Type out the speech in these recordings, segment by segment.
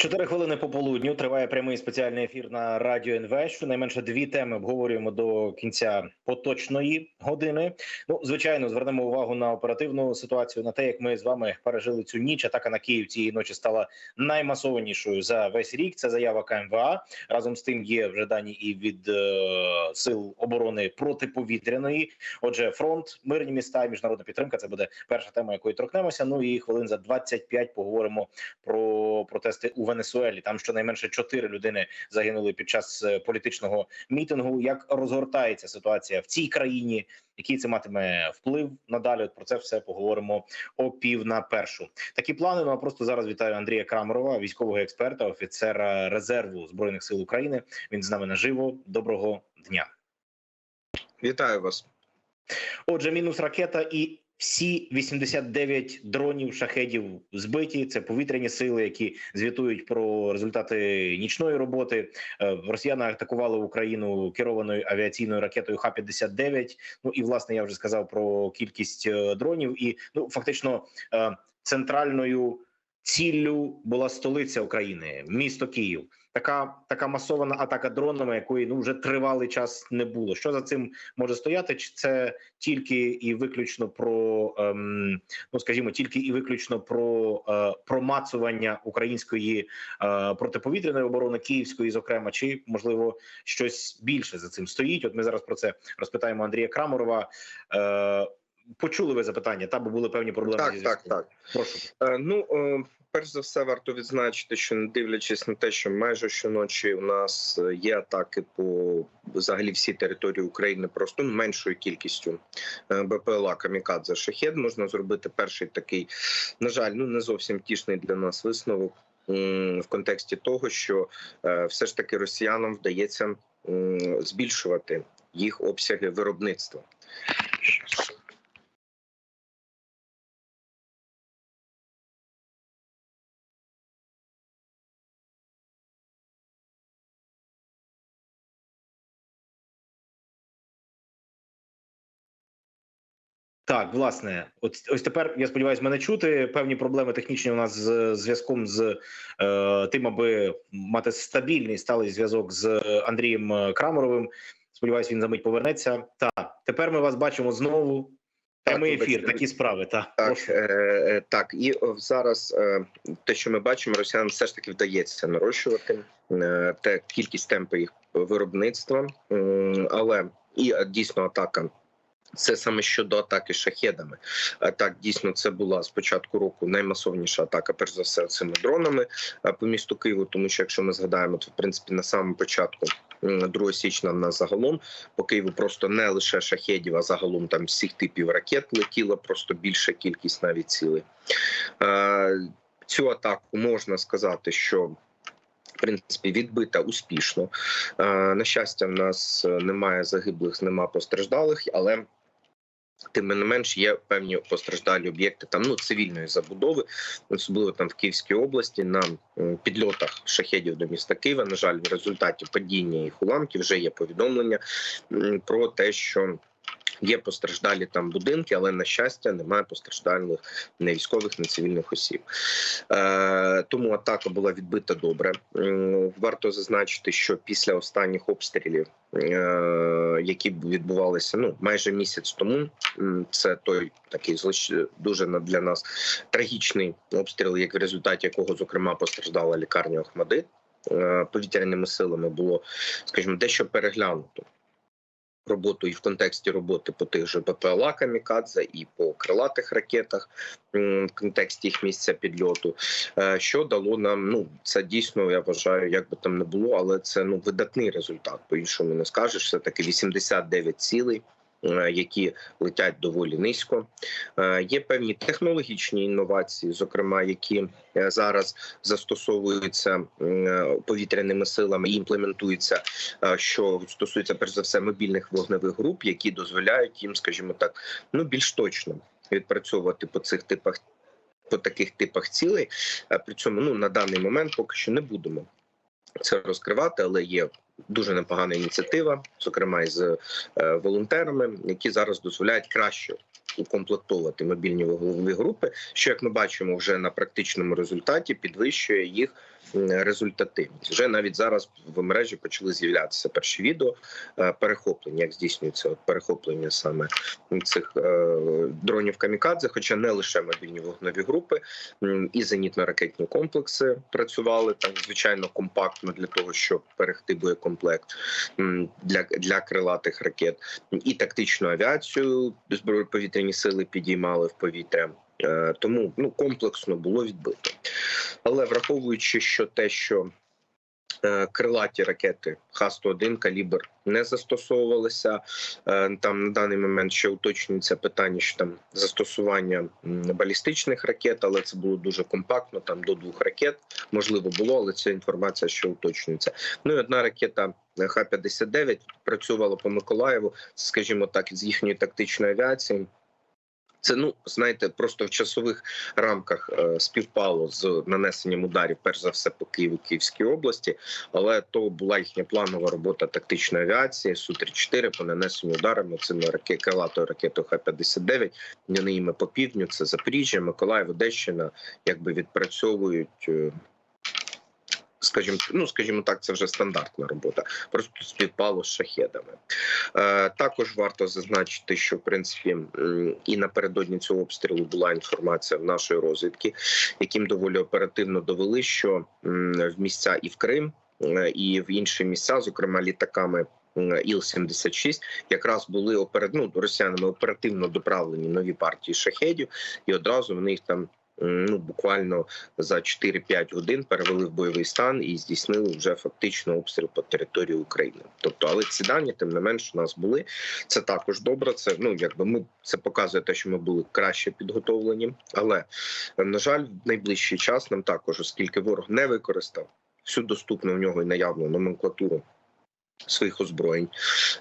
Чотири хвилини по полудню триває прямий спеціальний ефір на радіо НВ. Щонайменше дві теми обговорюємо до кінця поточної години. Ну, звичайно, звернемо увагу на оперативну ситуацію, на те, як ми з вами пережили цю ніч. Атака на Київ цієї ночі стала наймасованішою за весь рік. Це заява КМВА. Разом з тим є вже дані і від е, сил оборони протиповітряної. Отже, фронт, мирні міста, міжнародна підтримка. Це буде перша тема, якої торкнемося. Ну і хвилин за 25 поговоримо про протести у Венесуелі. Там щонайменше чотири людини загинули під час е, політичного мітингу. Як розгортається ситуація в цій країні? Який це матиме вплив надалі? От про це все поговоримо о пів на першу. Такі плани. Ну а просто зараз вітаю Андрія Крамарова, військового експерта, офіцера резерву збройних сил України. Він з нами наживо. Доброго дня. Вітаю вас. Отже, мінус ракета і всі 89 дронів шахедів збиті. Це повітряні сили, які звітують про результати нічної роботи. Е, Росіяни атакували Україну керованою авіаційною ракетою Х-59. Ну і власне я вже сказав про кількість е, дронів. І ну фактично е, центральною ціллю була столиця України, місто Київ. Така така масована атака дронами, якої ну вже тривалий час не було. Що за цим може стояти? Чи це тільки і виключно про ем, ну скажімо, тільки і виключно про е, промацування української е, протиповітряної оборони Київської, зокрема, чи можливо щось більше за цим стоїть? От ми зараз про це розпитаємо Андрія Краморова. Е, Почули ви запитання? Та бо були певні проблеми Так, зі так, так. Прошу. Е, ну, е, перш за все, варто відзначити, що не дивлячись на те, що майже щоночі у нас е, є атаки по взагалі всій території України, просто ну, меншою кількістю е, БПЛА Камікадзе Шахед, можна зробити перший такий, на жаль, ну не зовсім тішний для нас висновок в контексті того, що е, все ж таки росіянам вдається збільшувати їх обсяги виробництва. Так, власне, от ось тепер я сподіваюся, мене чути. Певні проблеми технічні у нас з зв'язком з е, тим, аби мати стабільний сталий зв'язок з Андрієм Крамеровим. Сподіваюсь, він за мить повернеться. Так, тепер ми вас бачимо знову. Прямий Так, ефір, такі справи. Так, Так, е, е, так, і зараз е, те, що ми бачимо, росіянам все ж таки вдається нарощувати е, те кількість темпи їх виробництва, М, але і е, дійсно атака. Це саме щодо атаки шахедами. Так, дійсно, це була з початку року наймасовніша атака, перш за все, цими дронами по місту Києву. Тому що, якщо ми згадаємо, то в принципі на самому початку 2 січня на загалом по Києву просто не лише шахедів, а загалом там всіх типів ракет летіла, просто більша кількість навіть цілей. Цю атаку можна сказати, що в принципі відбита успішно. На щастя, в нас е, немає загиблих, немає постраждалих, але. Тим не менш є певні постраждалі об'єкти там ну цивільної забудови, особливо там в Київській області на підльотах шахедів до міста Києва. На жаль, в результаті падіння їх уламків вже є повідомлення про те, що є постраждалі там будинки, але на щастя немає постраждалих не військових, не цивільних осіб. Е, тому атака була відбита добре. М, Варто зазначити, що після останніх обстрілів, е, які відбувалися ну майже місяць тому, це той такий злоч... дуже для нас трагічний обстріл, як в результаті якого зокрема постраждала лікарня Охмадит. Е, Повітряними силами було, скажімо, дещо переглянуто роботу і в контексті роботи по тих же БПЛА Камікадзе і по крилатих ракетах в контексті їх місця підльоту, е, що дало нам. Ну це дійсно я вважаю, як би там не було, але це ну видатний результат. По іншому не скажеш. Все таки 89 цілей. Е, Які летять доволі низько, Е, є певні технологічні інновації, зокрема, які е, зараз застосовуються повітряними силами і імплементуються що стосується перш за все мобільних вогневих груп, які дозволяють їм, скажімо так, ну більш точно відпрацьовувати по цих типах. По таких типах цілей, Е, при цьому ну на даний момент поки що не будемо це розкривати, але є дуже непогана ініціатива, зокрема із е, волонтерами, які зараз дозволяють краще укомплектовувати мобільні вогневі групи, що як ми бачимо вже на практичному результаті підвищує їх результативність. Вже навіть зараз в мережі почали з'являтися перші відео е, перехоплення, як здійснюється перехоплення саме цих е, дронів камікадзе, хоча не лише мобільні вогневі групи, і зенітно-ракетні комплекси працювали так звичайно компактно для того, щоб берегти боєкомплект для, для крилатих ракет, і тактичну авіацію повітряні сили підіймали в повітря. Е, Тому ну комплексно було відбито. Але враховуючи, що те, що е, крилаті ракети Х-101 калібр не застосовувалися. Е, Там на даний момент ще уточнюється питання, що там застосування балістичних ракет, але це було дуже компактно. Там до двох ракет можливо було, але ця інформація ще уточнюється. Ну і одна ракета Х-59 працювала по Миколаєву, скажімо так, з їхньої тактичної авіації. Це ну знаєте, просто в часових рамках е, співпало з нанесенням ударів, перш за все по Києву, Київській області, але то була їхня планова робота тактичної авіації су 34 по нанесенню ударами цими ракет, крилатою ракетою Х-59. Вони їми по півдню. Це Запоріжжя, Миколаїв, Одещина, якби відпрацьовують. Скажімо, ну скажімо так, це вже стандартна робота. Просто співпало з шахедами. Е, також варто зазначити, що в принципі і напередодні цього обстрілу була інформація в нашої розвідки, яким доволі оперативно довели, що в місця і в Крим, е, і в інші місця, зокрема літаками. Іл-76 якраз були операт... ну, росіянами оперативно доправлені нові партії шахедів, і одразу вони їх там ну буквально за 4-5 годин перевели в бойовий стан і здійснили вже фактично обстріл по території України. Тобто, але ці дані, тим не менш, у нас були. Це також добре. Це ну якби ми це показує те, що ми були краще підготовлені. Але на жаль, в найближчий час нам також, оскільки ворог не використав всю доступну в нього і наявну номенклатуру. Своїх озброєнь,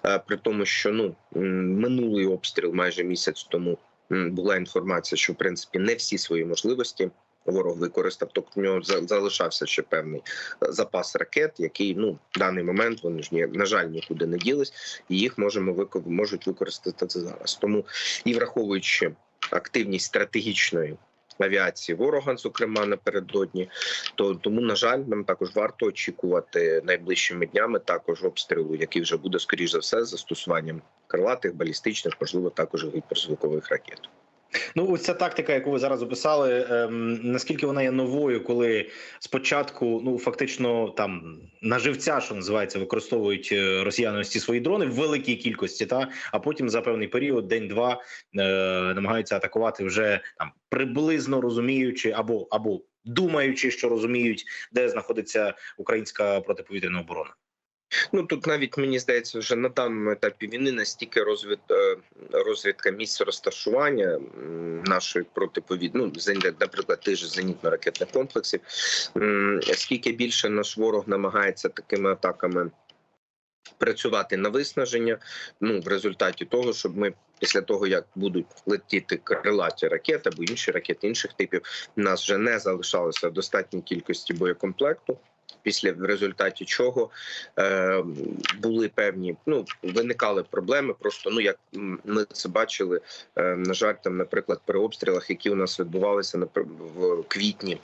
Е, при тому, що ну минулий обстріл майже місяць тому була інформація, що в принципі не всі свої можливості ворог використав. Тобто в нього за- залишався ще певний е, запас ракет, який ну в даний момент вони ж ні, на жаль нікуди не ділись, і їх можемо можуть використати зараз. Тому і враховуючи активність стратегічної. Авіації ворога, зокрема напередодні, то тому на жаль, нам також варто очікувати найближчими днями також обстрілу, який вже буде скоріш за все застосуванням крилатих, балістичних, можливо, також гіперзвукових ракет. Ну, ось ця тактика, яку ви зараз описали, ем, наскільки вона є новою, коли спочатку, ну фактично, там на живця, що називається, використовують е, росіяни ці свої дрони в великій кількості, та а потім за певний період, день-два, е, намагаються атакувати вже там приблизно розуміючи або або думаючи, що розуміють, де знаходиться українська протиповітряна оборона. Ну тут навіть мені здається, вже на даному етапі війни настільки розвід, е, розвідка місць розташування нашої протиповід... ну, наприклад, тих же зенітно-ракетних комплексів, скільки більше наш ворог намагається такими атаками. Працювати на виснаження, ну в результаті того, щоб ми після того як будуть летіти крилаті ракети або інші ракети інших типів, у нас вже не залишалося в достатній кількості боєкомплекту. Після в результаті чого е, були певні, ну виникали проблеми. Просто ну як ми це бачили, е, на жаль, там, наприклад, при обстрілах, які у нас відбувалися напр- в квітні.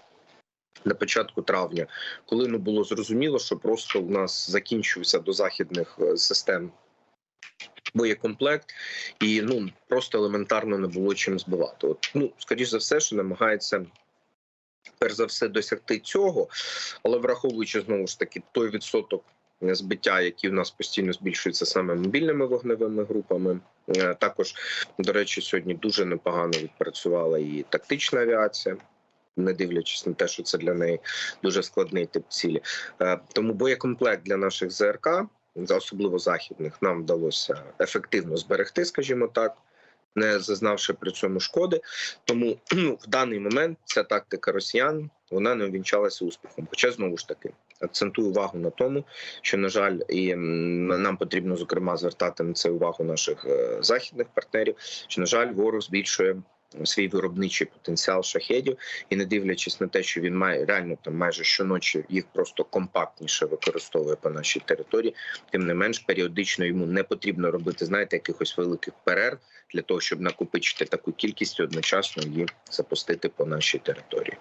На початку травня, коли ну було зрозуміло, що просто у нас закінчився до західних е, систем боєкомплект, і ну просто елементарно не було чим збивати. От ну скоріш за все, що намагається перш за все досягти цього, але враховуючи знову ж таки той відсоток збиття, який в нас постійно збільшується саме мобільними вогневими групами. Е, Також, до речі, сьогодні дуже непогано відпрацювала і тактична авіація. Не дивлячись на те, що це для неї дуже складний тип цілі, Е, тому боєкомплект для наших ЗРК, особливо західних, нам вдалося ефективно зберегти, скажімо так, не зазнавши при цьому шкоди. Тому ну, в даний момент ця тактика росіян вона не увінчалася успіхом. Хоча знову ж таки акцентую увагу на тому, що на жаль, і нам потрібно зокрема звертати на це увагу наших е, західних партнерів. Що на жаль, ворог збільшує. Свій виробничий потенціал шахедів, і не дивлячись на те, що він має реально там майже щоночі їх просто компактніше використовує по нашій території. Тим не менш, періодично йому не потрібно робити, знаєте, якихось великих перерв для того, щоб накопичити таку кількість і одночасно її запустити по нашій території.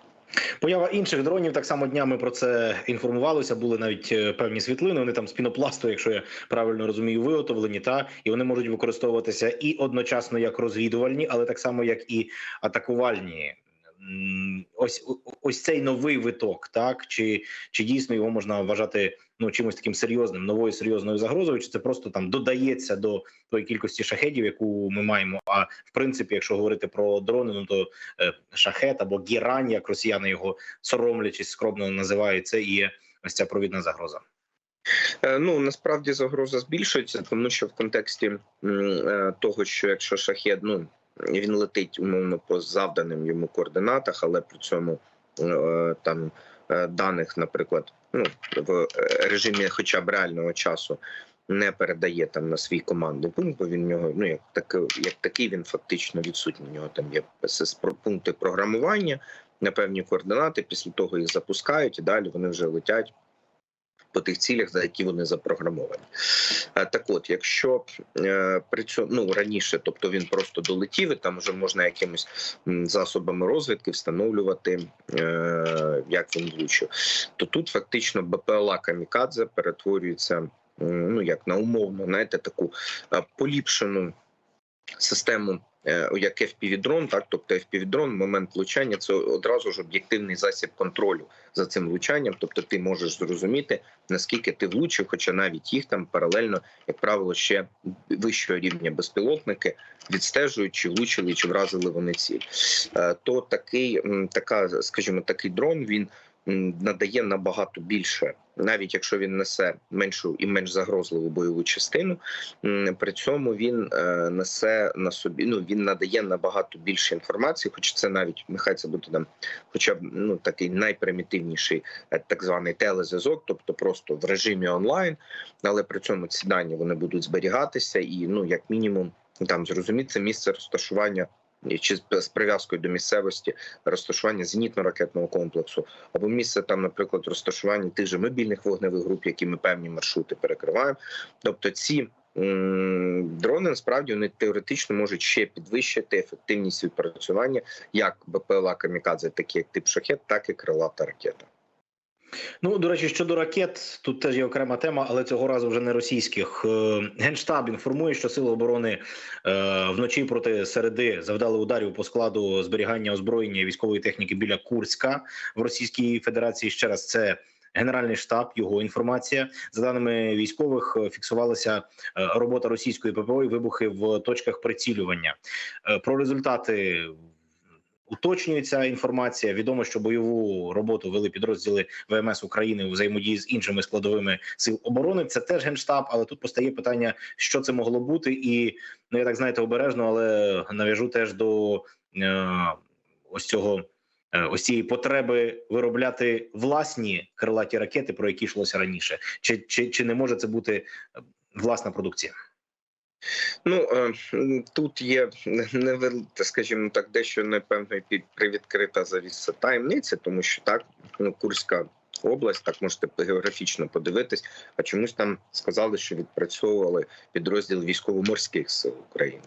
Поява інших дронів так само днями про це інформувалося. Були навіть е, певні світлини. Вони там з пінопласту, якщо я правильно розумію, виготовлені. Та і вони можуть використовуватися і одночасно як розвідувальні, але так само як і атакувальні. Ось ось цей новий виток, так чи, чи дійсно його можна вважати ну чимось таким серйозним, новою серйозною загрозою? Чи це просто там додається до тої кількості шахедів, яку ми маємо? А в принципі, якщо говорити про дрони, ну то е, шахет або гірань, як росіяни його соромлячись скромно називають, це і є ось ця провідна загроза. Е, Ну насправді загроза збільшується, тому що в контексті е, того, що якщо шахет, ну він летить умовно по завданим йому координатах, але при цьому е, там е, даних, наприклад, ну в е, режимі, хоча б реального часу. Не передає там на свій командний пункт, бо він в нього ну як такий, як такий він фактично відсутній. У нього там є пункти програмування на певні координати. Після того їх запускають, і далі вони вже летять по тих цілях, за які вони запрограмовані. Так от, якщо е, при цьому ну раніше, тобто він просто долетів, і там вже можна якимось засобами розвідки встановлювати, е, як він влучив, то тут фактично БПЛА Камікадзе перетворюється ну як на умовно, знаєте, таку поліпшену систему. Е, Як FPV-дрон, так тобто FPV-дрон, момент влучання це одразу ж об'єктивний засіб контролю за цим влучанням. Тобто, ти можеш зрозуміти наскільки ти влучив, хоча навіть їх там паралельно, як правило, ще вищого рівня безпілотники відстежують, чи влучили, чи вразили вони ціль. Е, То такий така, скажімо, такий дрон він. Надає набагато більше, навіть якщо він несе меншу і менш загрозливу бойову частину. При цьому він е, несе на собі. Ну він надає набагато більше інформації, хоч це навіть нехай це буде там, хоча б ну такий найпримітивніший е, так званий телезв'язок, тобто просто в режимі онлайн, але при цьому ці дані вони будуть зберігатися, і ну як мінімум там зрозуміти це місце розташування. Чи з прив'язкою до місцевості розташування зенітно-ракетного комплексу, або місце там, наприклад, розташування тих же мобільних вогневих груп, які ми певні маршрути перекриваємо. Тобто, ці дрони насправді вони теоретично можуть ще підвищити ефективність відпрацювання як БПЛА Камікадзе, такі як тип шахет, так і крилата ракета. Ну до речі, щодо ракет, тут теж є окрема тема, але цього разу вже не російських. Е, Генштаб інформує, що сили оборони е, вночі проти середи завдали ударів по складу зберігання озброєння і військової техніки біля Курська в Російській Федерації. Ще раз це. Генеральний штаб, його інформація за даними військових, е, фіксувалася робота російської ППО і вибухи в точках прицілювання. Про результати уточнюється інформація. Відомо, що бойову роботу вели підрозділи ВМС України у взаємодії з іншими складовими сил оборони. Це теж генштаб, але тут постає питання, що це могло бути, і ну я так знаєте обережно, але нав'яжу теж до е, ось цього. е, Ось цієї потреби виробляти власні крилаті ракети, про які йшлося раніше, чи чи, чи не може це бути е, власна продукція? Ну е, тут є невел, скажімо так, дещо під привідкрита завіса таємниці, тому що так ну Курська область, так можете географічно подивитись. А чомусь там сказали, що відпрацьовували підрозділ військово-морських сил України.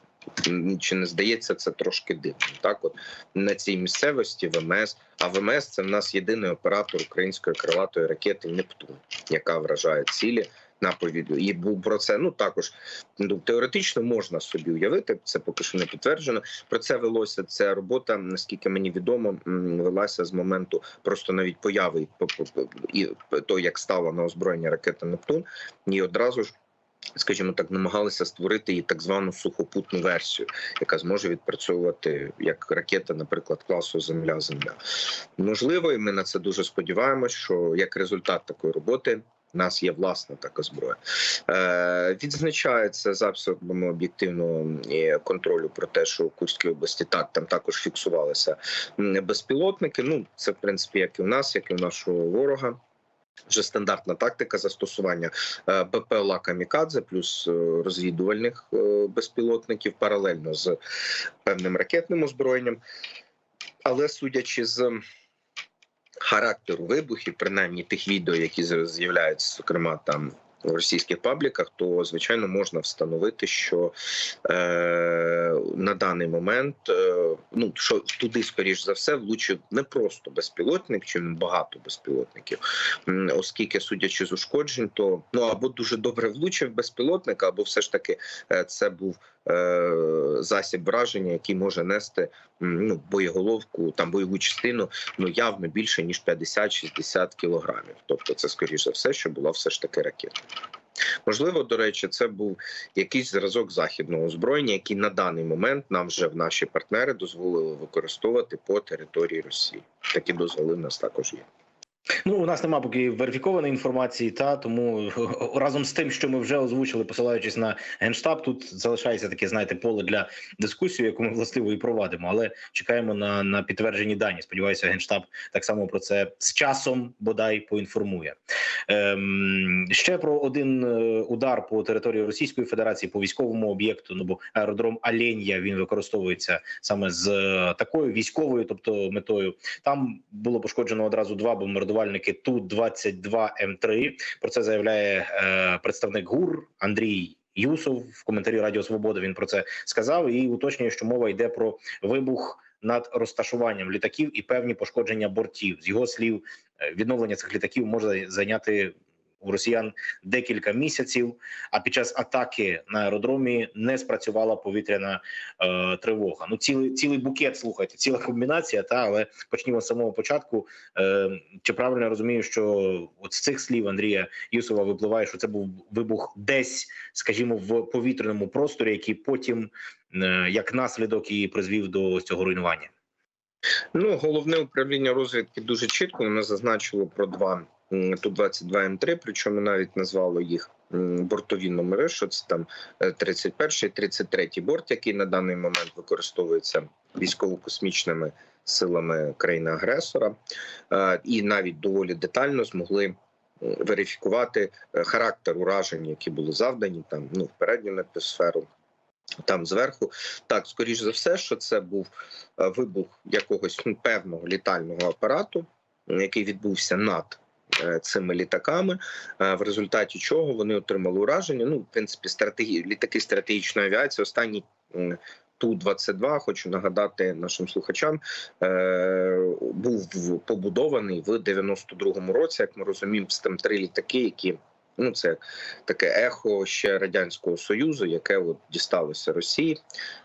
Чи не здається це трошки дивно? Так, от на цій місцевості ВМС, а ВМС це в нас єдиний оператор української крилатої ракети Нептун, яка вражає цілі на повітрю. І був про це ну також ну, теоретично можна собі уявити. Це поки що не підтверджено. Про це велося. Ця робота, наскільки мені відомо, велася з моменту просто навіть появи і то, як стала на озброєння ракета Нептун, і одразу ж. Скажімо так, намагалися створити і так звану сухопутну версію, яка зможе відпрацьовувати як ракета, наприклад, класу Земля-Земля. Можливо, і ми на це дуже сподіваємося, що як результат такої роботи у нас є власна така зброя. Е, відзначається засобами об'єктивного е, контролю про те, що у Курській області так там також фіксувалися безпілотники. Ну це в принципі як і у нас, як і у нашого ворога. Вже стандартна тактика застосування е, БПЛА Камікадзе плюс е, розвідувальних безпілотників паралельно з певним ракетним озброєнням. Але судячи з характеру вибухів, принаймні тих відео, які з'являються, зокрема там в російських пабліках, то звичайно можна встановити, що е, на даний момент е, ну що туди, скоріш за все, влучив не просто безпілотник, чи багато безпілотників, оскільки, судячи з ушкоджень, то ну або дуже добре влучив безпілотник, або все ж таки е, це був засіб враження, який може нести ну боєголовку, там бойову частину ну явно більше ніж 50-60 кілограмів. Тобто, це скоріш за все, що була все ж таки ракета. Можливо, до речі, це був якийсь зразок західного озброєння, який на даний момент нам вже в наші партнери дозволили використовувати по території Росії. Такі дозволи в нас також є. Ну, у нас немає поки верифікованої інформації, та тому разом з тим, що ми вже озвучили, посилаючись на генштаб, тут залишається таке, знаєте, поле для дискусії, яку ми властиво і провадимо. Але чекаємо на, на підтверджені дані. Сподіваюся, генштаб так само про це з часом бодай поінформує. Ем, ще про один е, удар по території Російської Федерації по військовому об'єкту. Ну бо аеродром Аленія він використовується саме з е, такою військовою, тобто метою. Там було пошкоджено одразу два бомбардувальники ту 22 М 3 Про це заявляє е, представник ГУР Андрій. Юсов в коментарі Радіо Свобода він про це сказав і уточнює, що мова йде про вибух над розташуванням літаків і певні пошкодження бортів. З його слів, е, відновлення цих літаків може зайняти у росіян декілька місяців. А під час атаки на аеродромі не спрацювала повітряна е, тривога. Ну, цілий цілий букет. Слухайте, ціла комбінація. Та але почнімо з самого початку. Е, чи правильно я розумію, що от з цих слів Андрія Юсова випливає, що це був вибух десь, скажімо, в повітряному просторі, який потім е, як наслідок і призвів до цього руйнування. Ну, головне управління розвідки дуже чітко воно зазначило про два ту 22 М3, причому навіть назвало їх бортові номери. Що це там е, 31 33 борт, який на даний момент використовується військово-космічними силами країни-агресора, Е, і навіть доволі детально змогли верифікувати е, характер уражень, які були завдані там ну в передню напівсферу. Там зверху так, скоріш за все, що це був е, вибух якогось ну, певного літального апарату, який відбувся над цими літаками, е, в результаті чого вони отримали ураження. Ну, в принципі, стратегі... літаки стратегічної авіації. Останній м, Ту-22, хочу нагадати нашим слухачам, е, був побудований в 92-му році. Як ми розуміємо, там три літаки, які ну це таке ехо ще радянського союзу, яке от дісталося Росії.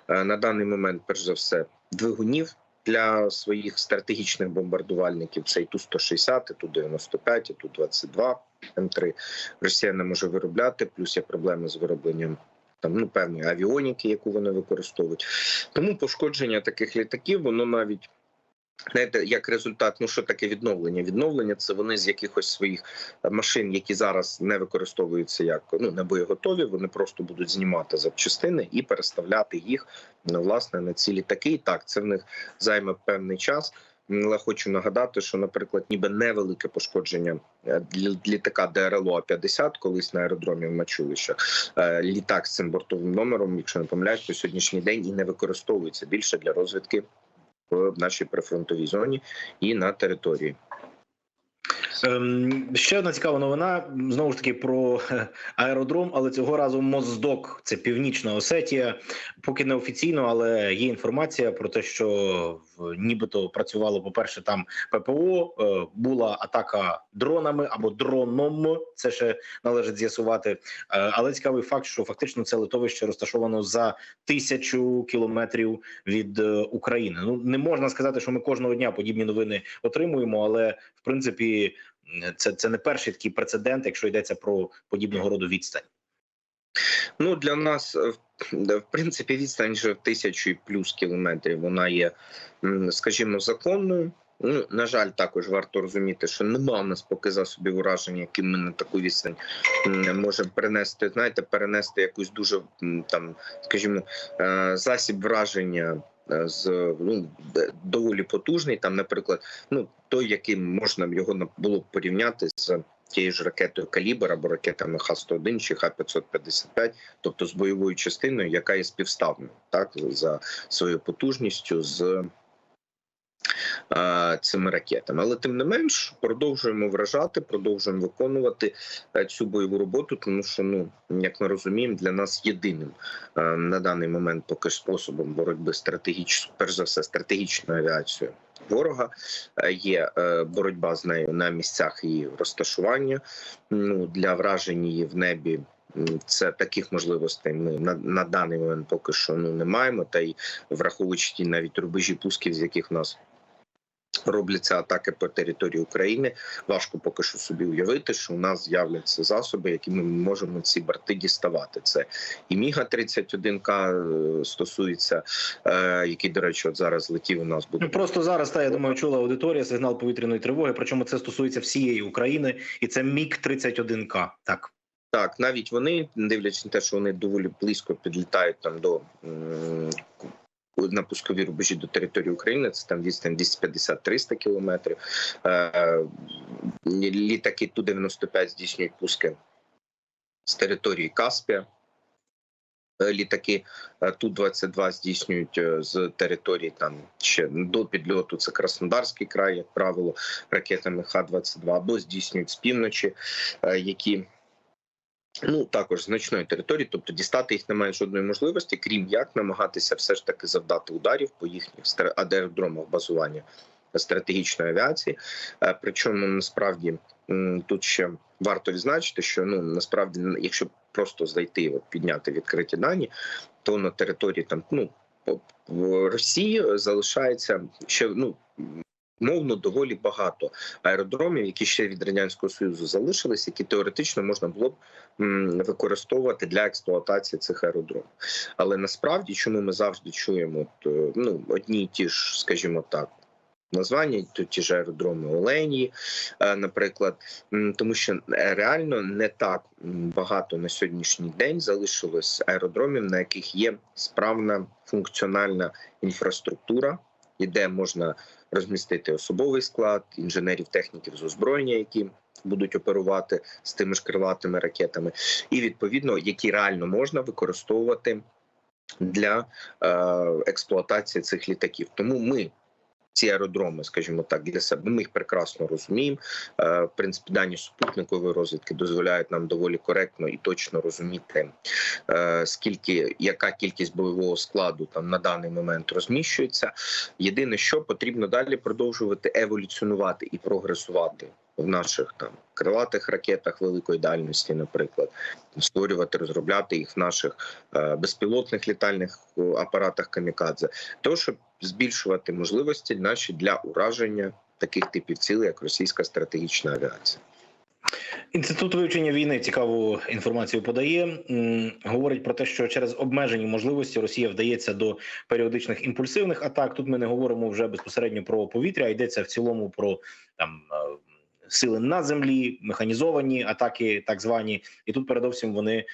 Е, На даний момент, перш за все, двигунів для своїх стратегічних бомбардувальників. Це і ту 160 і ту 95 і ту 22 М3. Росія не може виробляти. Плюс є проблеми з виробленням там ну певної авіоніки, яку вони використовують. Тому пошкодження таких літаків, воно навіть. Знаєте, як результат, ну що таке відновлення? Відновлення це вони з якихось своїх е, машин, які зараз не використовуються як ну не боєготові. Вони просто будуть знімати запчастини і переставляти їх ну, власне на ці літаки. І так, це в них займе певний час. Але хочу нагадати, що, наприклад, ніби невелике пошкодження е, літака ДРЛО 50 колись на аеродромі в Мачулищах. Е, Літак з цим бортовим номером, якщо не помиляюсь, по сьогоднішній день і не використовується більше для розвідки в нашій прифронтовій зоні і на території. Ем, ще одна цікава новина знову ж таки про е, аеродром, але цього разу Моздок, це північна Осетія. Поки не офіційно, але є інформація про те, що нібито працювало, по перше, там ППО. е, Була атака дронами або дроном. Це ще належить з'ясувати. Е, Але цікавий факт, що фактично це литовище розташовано за тисячу кілометрів від е, України. Ну не можна сказати, що ми кожного дня подібні новини отримуємо, але в принципі це, це не перший такий прецедент, якщо йдеться про подібного роду відстань. Ну для нас е, в- принципі відстань вже в тисячу і плюс кілометрів. Вона є, скажімо, законною. Ну, на жаль, також варто розуміти, що нема в нас поки засобів ураження, які ми на таку відстань можемо перенести. Знаєте, перенести якусь дуже там, скажімо, е, засіб враження. е, З ну доволі потужний, там, наприклад, ну той, яким можна його було порівняти з тією ж ракетою Калібр або ракетами Х-101 чи Х-555, тобто з бойовою частиною, яка є співставною так за своєю потужністю з е, цими ракетами. Але тим не менш продовжуємо вражати, продовжуємо виконувати е, цю бойову роботу, тому що ну як ми розуміємо, для нас єдиним е, на даний момент поки способом боротьби стратегічно, перш за все, стратегічною авіацією ворога е, є е, боротьба з нею на місцях її розташування. Ну для вражень її в небі. Це таких можливостей ми на, на даний момент поки що ну не маємо. Та й враховуючи ті навіть рубежі пусків, з яких в нас робляться атаки по території України, важко поки що собі уявити, що у нас з'являться засоби, які ми можемо ці борти діставати. Це і Міга 31 к стосується, е, який, до речі, от зараз летів. У нас буде Ну просто зараз та я думаю, чула аудиторія сигнал повітряної тривоги. Причому це стосується всієї України, і це міг 31 к Так Так, навіть вони, дивлячись на те, що вони доволі близько підлітають там до на пускові рубежі до території України, це там відстань 250-300 кілометрів. Е, літаки Ту-95 здійснюють пуски з території Каспія. Е, Літаки е, Ту-22 здійснюють е, з території там ще до підльоту. Це Краснодарський край, як правило, ракетами Х-22, або здійснюють з півночі, які Ну також значної території, тобто дістати їх немає жодної можливості, крім як намагатися все ж таки завдати ударів по їхніх аеродромах базування стратегічної авіації. Е, Причому насправді тут ще варто відзначити, що ну насправді, якщо просто зайти, от підняти відкриті дані, то на території там ну Росії залишається ще ну. Мовно доволі багато аеродромів, які ще від радянського союзу залишились, які теоретично можна було б використовувати для експлуатації цих аеродромів. Але насправді, чому ми завжди чуємо от, е, ну, одні й ті ж, скажімо так. Названня тут ті ж аеродроми Оленії, е, наприклад, тому що е, реально не так багато на сьогоднішній день залишилось аеродромів, на яких є справна функціональна інфраструктура, і де можна розмістити особовий склад, інженерів, техніків з озброєння, які будуть оперувати з тими ж крилатими ракетами, і відповідно, які реально можна використовувати для е, експлуатації цих літаків. Тому ми. Ці аеродроми, скажімо так, для себе ми їх прекрасно розуміємо. Е, В принципі, дані супутникової розвідки дозволяють нам доволі коректно і точно розуміти, е, скільки яка кількість бойового складу там на даний момент розміщується. Єдине, що потрібно далі продовжувати еволюціонувати і прогресувати в наших там крилатих ракетах великої дальності, наприклад, створювати, розробляти їх в наших е, безпілотних літальних е, апаратах камікадзе, то щоб збільшувати можливості наші для ураження таких типів цілей, як російська стратегічна авіація. Інститут вивчення війни цікаву інформацію подає. Говорить про те, що через обмежені можливості Росія вдається до періодичних імпульсивних атак. Тут ми не говоримо вже безпосередньо про повітря, а йдеться в цілому про там е, сили на землі, механізовані атаки, так звані. І тут передовсім вони е,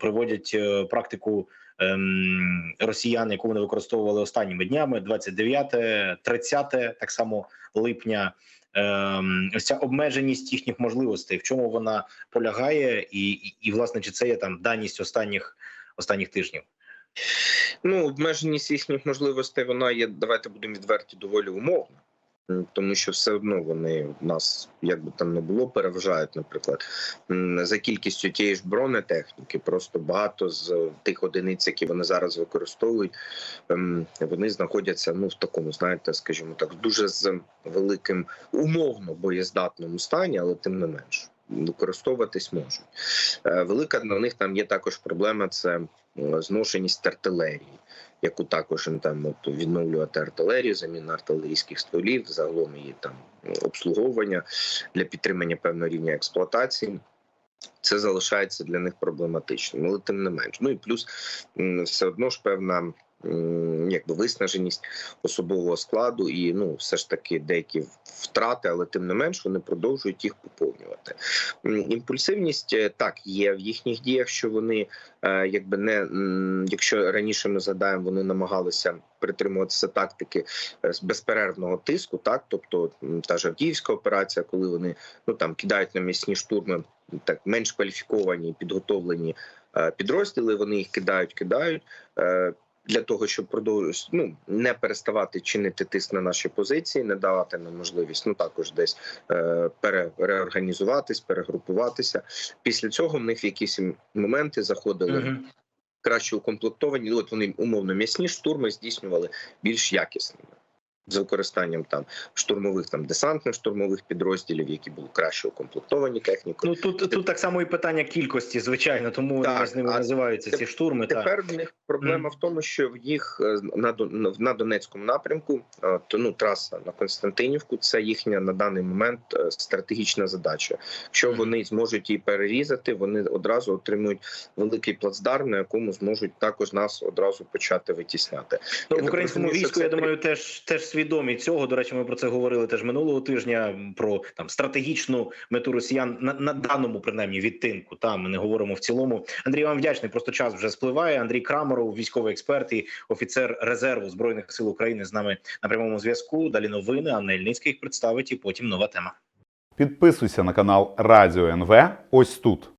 приводять е, практику. Ем, Росіян, яку вони використовували останніми днями, 29, 30, так само липня, ем, ось ця обмеженість їхніх можливостей, в чому вона полягає, і, і, і власне чи це є там даність останніх останніх тижнів. Ну, обмеженість їхніх можливостей вона є. Давайте будемо відверті, доволі умовна. М, Тому що все одно вони нас, як би там не було, переважають, наприклад, за кількістю тієї ж бронетехніки. Просто багато з тих одиниць, які вони зараз використовують, ем, вони знаходяться ну в такому, знаєте, скажімо так, дуже з великим умовно боєздатному стані, але тим не менш використовуватись можуть. Е, Велика на них там є також проблема. Це зношеність артилерії яку також там от, відновлювати артилерію, заміна артилерійських стволів, загалом її там обслуговування для підтримання певного рівня експлуатації. Це залишається для них проблематичним, але тим не менш. Ну і плюс все одно ж певна якби виснаженість особового складу, і ну все ж таки деякі втрати, але тим не менш вони продовжують їх поповнювати. Імпульсивність е, так є в їхніх діях, що вони е, якби не якщо раніше ми згадаємо, вони намагалися притримуватися тактики е, безперервного тиску, так тобто та ж операція, коли вони ну там кидають на місні штурми, так менш кваліфіковані, підготовлені підрозділи. Вони їх кидають, кидають. Для того, щоб продовжувати ну, не переставати чинити тиск на наші позиції, не давати нам можливість ну також десь е, пере, перегрупуватися. Після цього в них в якісь моменти заходили Угу. краще укомплектовані. От вони умовно м'ясні штурми здійснювали більш якісними. З використанням там штурмових там десантних штурмових підрозділів, які були краще укомплектовані технікою. Ну тут тут так само і питання кількості, звичайно, тому вони з ними називаються ці штурми. Так. Тепер в них проблема в тому, що в їх е, на на Донецькому напрямку, е, то ну траса на Константинівку, це їхня на даний момент е, стратегічна задача. Якщо Мгм. вони зможуть її перерізати, вони одразу отримують великий плацдарм, на якому зможуть також нас одразу почати витісняти. Ну, в українському війську, я думаю, теж теж свідомі цього. До речі, ми про це говорили теж минулого тижня. Про там стратегічну мету росіян на, на даному принаймні відтинку. Там ми не говоримо в цілому. Андрій вам вдячний. Просто час вже спливає. Андрій Крамаров, військовий експерт і офіцер резерву збройних сил України з нами на прямому зв'язку. Далі новини. Анна Ільницький їх представить і потім нова тема. Підписуйся на канал Радіо НВ ось тут.